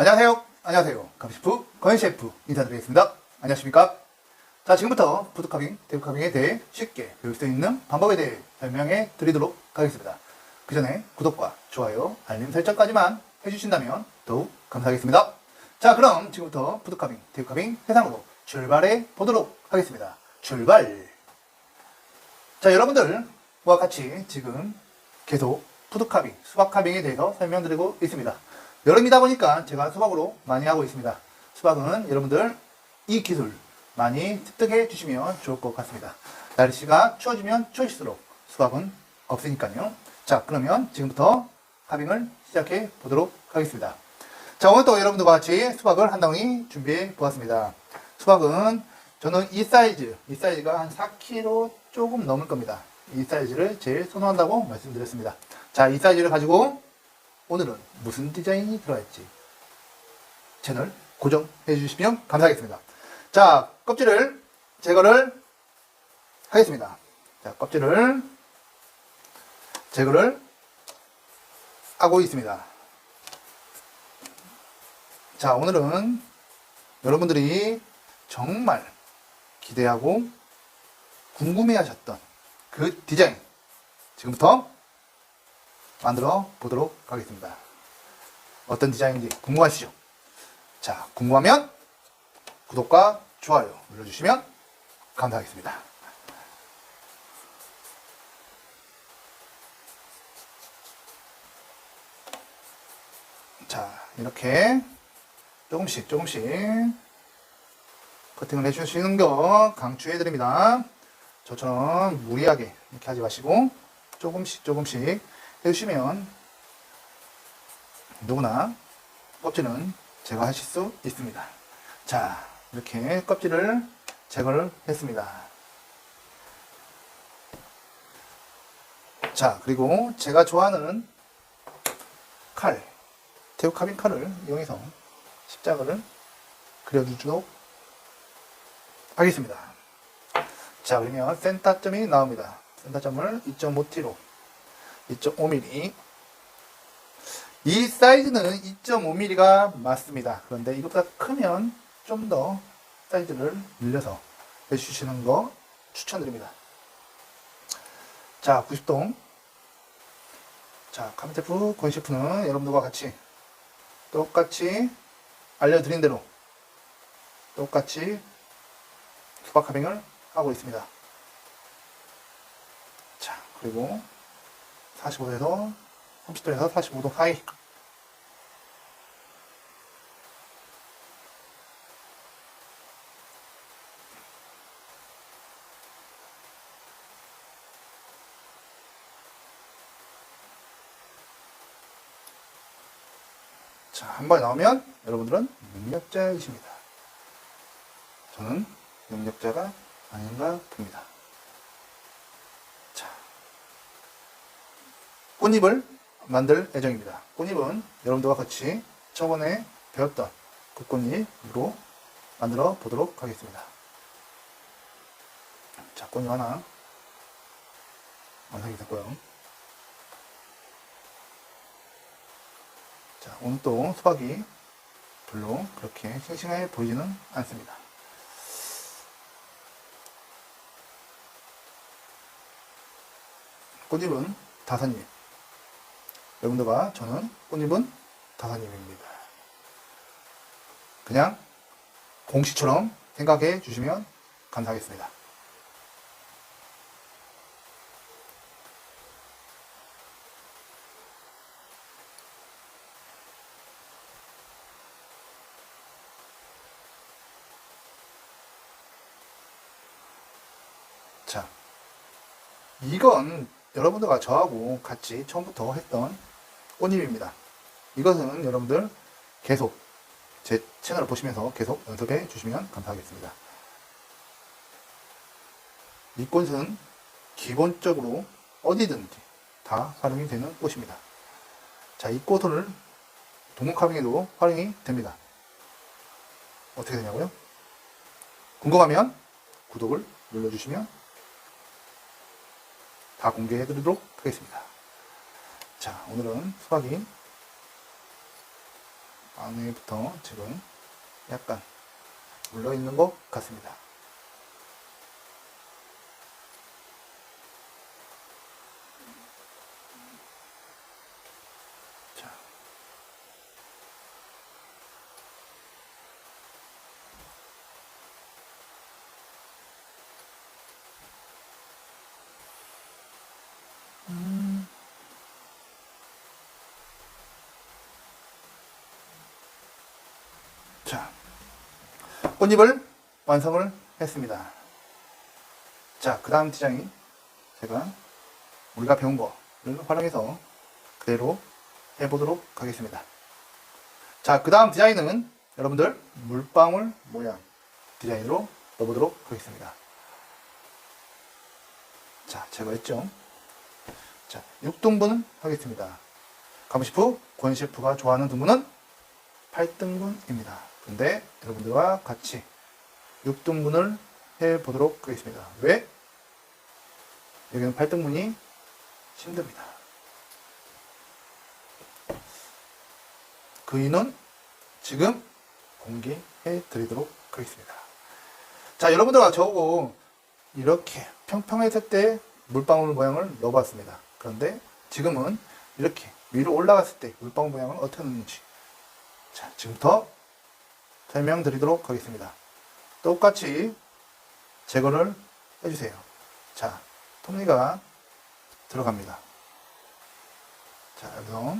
안녕하세요. 안녕하세요. 감시프 건셰프 인사드리겠습니다. 안녕하십니까? 자, 지금부터 푸드카빙, 테이크카빙에 대해 쉽게 배울 수 있는 방법에 대해 설명해 드리도록 하겠습니다. 그 전에 구독과 좋아요, 알림 설정까지만 해주신다면 더욱 감사하겠습니다. 자, 그럼 지금부터 푸드카빙, 테이크카빙 세상으로 출발해 보도록 하겠습니다. 출발! 자, 여러분들과 같이 지금 계속 푸드카빙, 수박카빙에 대해서 설명드리고 있습니다. 여름이다 보니까 제가 수박으로 많이 하고 있습니다. 수박은 여러분들 이 기술 많이 습득해 주시면 좋을 것 같습니다. 날씨가 추워지면 추워질수록 수박은 없으니까요. 자, 그러면 지금부터 카빙을 시작해 보도록 하겠습니다. 자, 오늘 또 여러분들과 같이 수박을 한 덩이 준비해 보았습니다. 수박은 저는 이 사이즈, 이 사이즈가 한 4kg 조금 넘을 겁니다. 이 사이즈를 제일 선호한다고 말씀드렸습니다. 자, 이 사이즈를 가지고 오늘은 무슨 디자인이 들어갈지 채널 고정해 주시면 감사하겠습니다. 자, 껍질을 제거를 하겠습니다. 자, 껍질을 제거를 하고 있습니다. 자, 오늘은 여러분들이 정말 기대하고 궁금해 하셨던 그 디자인 지금부터 만들어 보도록 하겠습니다. 어떤 디자인인지 궁금하시죠? 자, 궁금하면 구독과 좋아요 눌러주시면 감사하겠습니다. 자, 이렇게 조금씩 조금씩 커팅을 해주시는 거 강추해 드립니다. 저처럼 무리하게 이렇게 하지 마시고 조금씩 조금씩 해주시면 누구나 껍질은 제거하실 수 있습니다. 자, 이렇게 껍질을 제거를 했습니다. 자, 그리고 제가 좋아하는 칼, 테오카빈 칼을 이용해서 십자가를 그려주도록 하겠습니다. 자, 그러면 센터점이 나옵니다. 센터점을 2.5t로 2.5mm 이 사이즈는 2.5mm가 맞습니다. 그런데 이것보다 크면 좀 더 사이즈를 늘려서 해주시는 거 추천드립니다. 자, 90동. 자, 카미테프 건셰프는 여러분들과 같이 똑같이 알려드린 대로 똑같이 수박 카빙을 하고 있습니다. 자, 그리고 45도에서 30도에서 45도 사이 자, 한 번에 나오면 여러분들은 능력자이십니다. 저는 능력자가 아닌가 봅니다. 꽃잎을 만들 예정입니다. 꽃잎은 여러분들과 같이 저번에 배웠던 그 꽃잎으로 만들어 보도록 하겠습니다. 자, 꽃잎 하나 완성이 됐고요. 자, 오늘 또 수박이 별로 그렇게 싱싱해 보이지는 않습니다. 꽃잎은 다섯잎. 여러분들과 저는 꽃잎은 다섯잎입니다. 그냥 공시처럼 생각해 주시면 감사하겠습니다. 자, 이건 여러분들과 저하고 같이 처음부터 했던 꽃잎입니다. 이것은 여러분들 계속 제 채널을 보시면서 계속 연습해 주시면 감사하겠습니다. 이 꽃은 기본적으로 어디든지 다 활용이 되는 꽃입니다. 자, 이 꽃을 동목카빙에도 활용이 됩니다. 어떻게 되냐고요? 궁금하면 구독을 눌러주시면 다 공개해 드리도록 하겠습니다. 자, 오늘은 수박이 안에부터 지금 약간 물러 있는 것 같습니다. 자, 꽃잎을 완성을 했습니다. 자, 그 다음 디자인 제가 우리가 배운 거를 활용해서 그대로 해보도록 하겠습니다. 자, 그 다음 디자인은 여러분들 물방울 모양 디자인으로 넣어보도록 하겠습니다. 자, 제거했죠? 자, 6등분 하겠습니다. 가무시프 권 셰프가 좋아하는 등분은 8등분입니다. 근데 여러분들과 같이 6등분을 해 보도록 하겠습니다. 왜? 여기는 8등분이 힘듭니다. 그 이유는 지금 공개해 드리도록 하겠습니다. 자, 여러분들과 저거 이렇게 평평했을 때 물방울 모양을 넣어봤습니다. 그런데 지금은 이렇게 위로 올라갔을 때 물방울 모양을 어떻게 넣는지 자, 지금부터 설명드리도록 하겠습니다. 똑같이 제거를 해주세요. 자, 톱니가 들어갑니다. 자, 여기서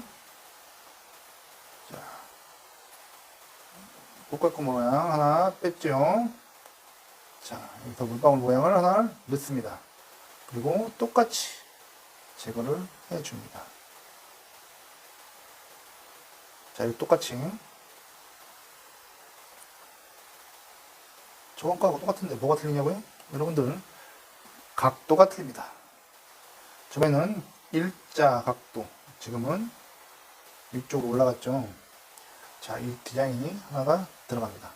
자, 꽃갈콘 모양 하나 뺐죠. 자, 여기서 물방울 모양을 하나 넣습니다. 그리고 똑같이 제거를 해줍니다. 자, 이거 똑같이 저번 거하고 똑같은데 뭐가 틀리냐고요? 여러분들 각도가 틀립니다. 처음에는 일자 각도, 지금은 위쪽으로 올라갔죠. 자, 이 디자인이 하나가 들어갑니다.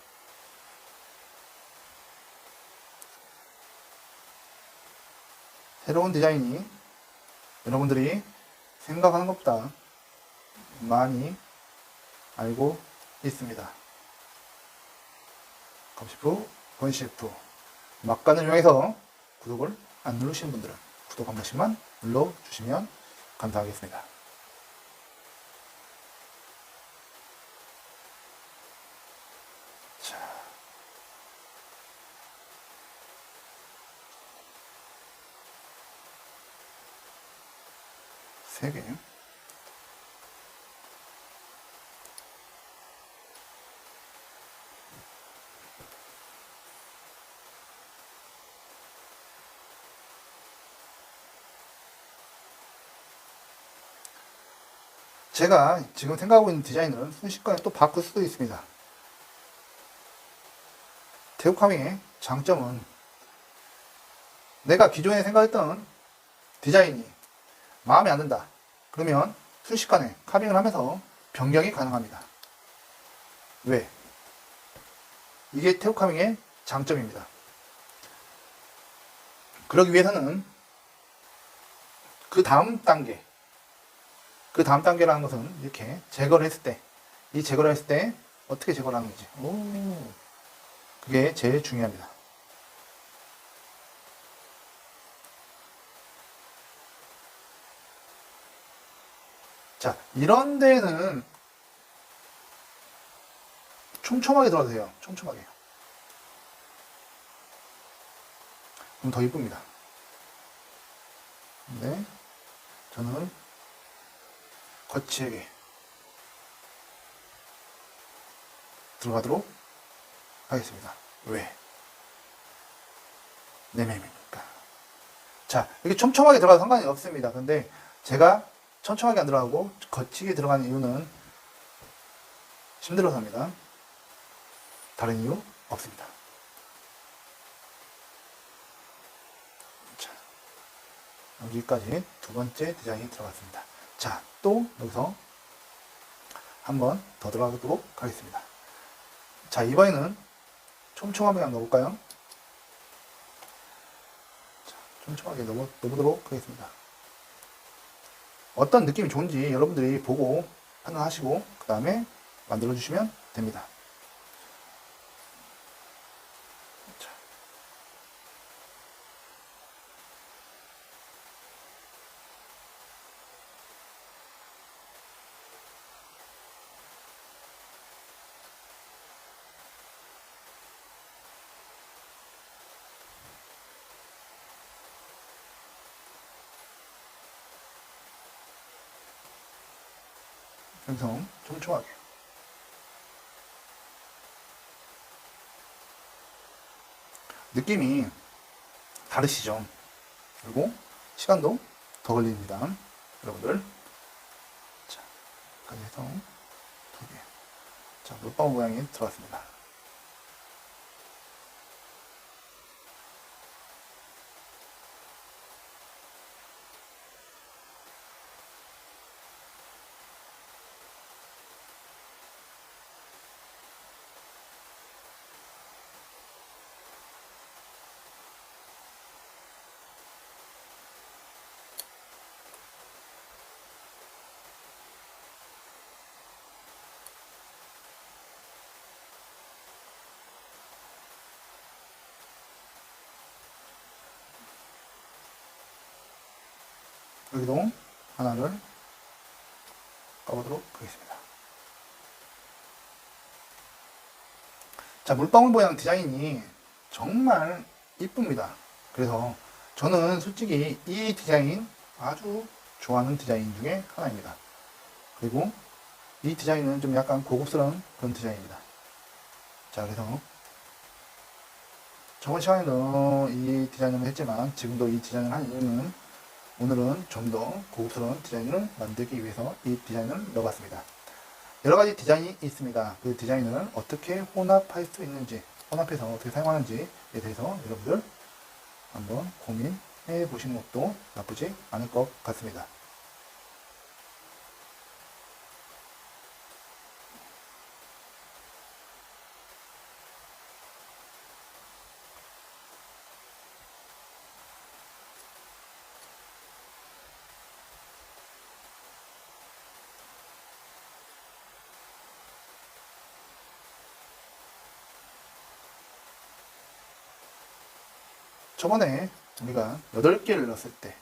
새로운 디자인이 여러분들이 생각하는 것보다 많이 알고 있습니다. 검시프, 본시프, 막간을 이용해서 구독을 안 누르신 분들은 구독 한 번씩만 눌러주시면 감사하겠습니다. 자. 세 개. 제가 지금 생각하고 있는 디자인을 순식간에 또 바꿀 수도 있습니다. 태국카밍의 장점은 내가 기존에 생각했던 디자인이 마음에 안 든다. 그러면 순식간에 카빙을 하면서 변경이 가능합니다. 왜? 이게 태국카밍의 장점입니다. 그러기 위해서는 그 다음 단계, 그 다음 단계라는 것은 이렇게 제거를 했을 때, 이 제거를 했을 때 어떻게 제거를 하는 거지? 오, 그게 제일 중요합니다. 자, 이런 데는 촘촘하게 들어도 돼요. 촘촘하게. 그럼 더 이쁩니다. 근데 저는 거치게 들어가도록 하겠습니다. 왜? 내매입니까? 자, 이렇게 촘촘하게 들어가도 상관이 없습니다. 근데 제가 촘촘하게 안 들어가고 거치게 들어가는 이유는 힘들어서입니다. 다른 이유 없습니다. 자, 여기까지 두 번째 디자인이 들어갔습니다. 자, 또 여기서 한번 더 들어가도록 하겠습니다. 자, 이번에는 촘촘하게 한번 넣어볼까요? 자, 촘촘하게 넣어, 넣어보도록 하겠습니다. 어떤 느낌이 좋은지 여러분들이 보고 판단하시고 그 다음에 만들어 주시면 됩니다. 생성 촘촘하게 느낌이 다르시죠? 그리고 시간도 더 걸립니다. 여러분들. 자, 여기까지 해서 두 개. 자, 물방울 모양이 들어갔습니다. 여기도 하나를 까보도록 하겠습니다. 자, 물방울 모양 디자인이 정말 이쁩니다. 그래서 저는 솔직히 이 디자인 아주 좋아하는 디자인 중에 하나입니다. 그리고 이 디자인은 좀 약간 고급스러운 그런 디자인입니다. 자, 그래서 저번 시간에도 이 디자인을 했지만 지금도 이 디자인을 한 이유는 오늘은 좀 더 고급스러운 디자인을 만들기 위해서 이 디자인을 넣어봤습니다. 여러 가지 디자인이 있습니다. 그 디자인을 어떻게 혼합할 수 있는지, 혼합해서 어떻게 사용하는지에 대해서 여러분들 한번 고민해 보시는 것도 나쁘지 않을 것 같습니다. 저번에 우리가 8개를 넣었을 때,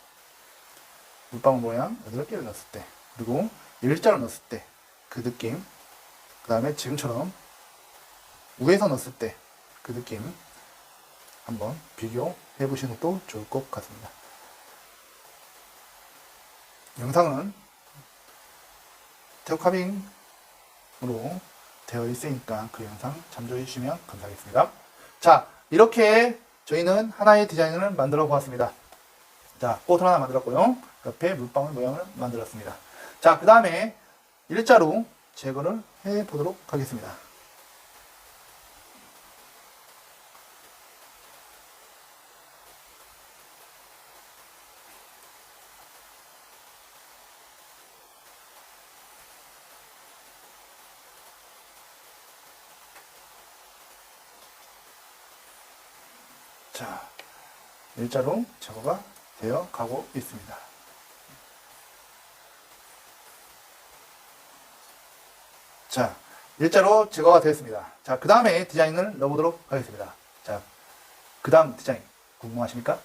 물방울 모양 8개를 넣었을 때, 그리고 일자로 넣었을 때, 그 느낌, 그 다음에 지금처럼 위에서 넣었을 때, 그 느낌, 한번 비교해 보시는 것도 좋을 것 같습니다. 영상은 테오카빙으로 되어 있으니까 그 영상 참조해 주시면 감사하겠습니다. 자, 이렇게 저희는 하나의 디자인을 만들어 보았습니다. 자, 꽃을 하나 만들었고요. 옆에 물방울 모양을 만들었습니다. 자, 그 다음에 일자로 제거를 해 보도록 하겠습니다. 자, 일자로 제거가 되어 가고 있습니다. 자, 일자로 제거가 되었습니다. 자, 그 다음에 디자인을 넣어보도록 하겠습니다. 자, 그 다음 디자인 궁금하십니까?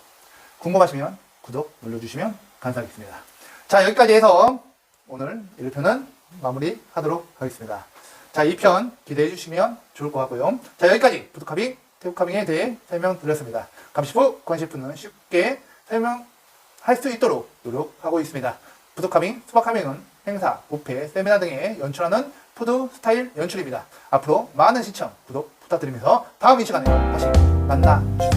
궁금하시면 구독 눌러주시면 감사하겠습니다. 자, 여기까지 해서 오늘 1편은 마무리 하도록 하겠습니다. 자, 2편 기대해 주시면 좋을 것 같고요. 자, 여기까지 부두카 빙, 태국카빙에 대해 설명드렸습니다. 감시부, 관시프는 쉽게 설명할 수 있도록 노력하고 있습니다. 부두카빙, 수박카빙은 행사, 부페, 세미나 등에 연출하는 푸드 스타일 연출입니다. 앞으로 많은 시청, 구독 부탁드리면서 다음 이 시간에 다시 만나주세요.